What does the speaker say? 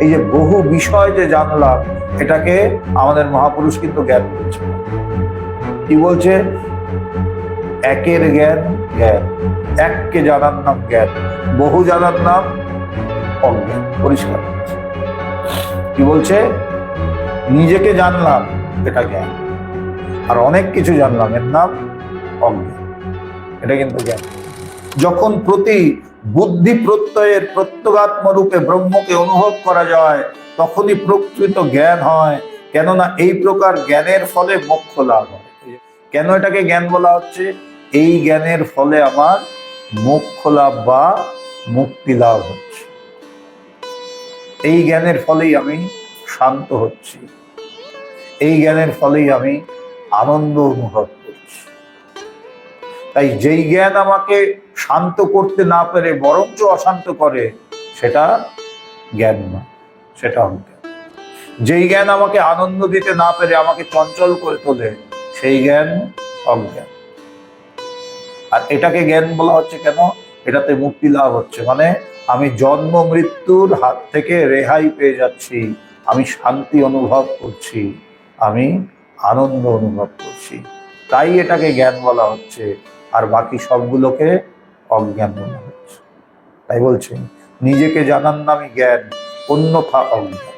এই যে বহু বিষয় যে জানলাম, এটাকে আমাদের মহাপুরুষ কিন্তু জ্ঞান বলছে কি বলছে? একের জ্ঞান জ্ঞান। এককে জানার নাম জ্ঞান। বহু জানার নাম অজ্ঞান। পরিষ্কার। কি বলছে? নিজেকে জানলাম, এটা জ্ঞান। আর অনেক কিছু জানলাম, এর নাম অজ্ঞান। এটা কিন্তু জ্ঞান। যখন প্রতি বুদ্ধি প্রত্যয়ের প্রত্যগাত্ম রূপে ব্রহ্মকে অনুভব করা যায়, তখনই প্রকৃত জ্ঞান হয়। কেননা এই প্রকার জ্ঞানের ফলে মোক্ষ লাভ হয়। কেন এটাকে জ্ঞান বলা হচ্ছে? এই জ্ঞানের ফলে আমার মোক্ষ লাভ বা মুক্তি লাভ হচ্ছে। এই জ্ঞানের ফলেই আমি শান্ত হচ্ছি। এই জ্ঞানের ফলেই আমি আনন্দ অনুভব তাই যেই জ্ঞান আমাকে শান্ত করতে না পেরে বরঞ্চ অশান্ত করে, সেটা জ্ঞান না, সেটা অজ্ঞান। যেই জ্ঞান আমাকে আনন্দ দিতে না পেরে আমাকে চঞ্চল করে তোলে, সেই জ্ঞান অজ্ঞান। আর এটাকে জ্ঞান বলা হচ্ছে কেন? এটাতে মুক্তি লাভ হচ্ছে। মানে আমি জন্ম মৃত্যুর হাত থেকে রেহাই পেয়ে যাচ্ছি, আমি শান্তি অনুভব করছি, আমি আনন্দ অনুভব করছি। তাই এটাকে জ্ঞান বলা হচ্ছে। আর বাকি সবগুলোকে অজ্ঞান বলা হচ্ছে। তাই বলছেন নিজেকে জানার নামই জ্ঞান অন্যথা অজ্ঞান।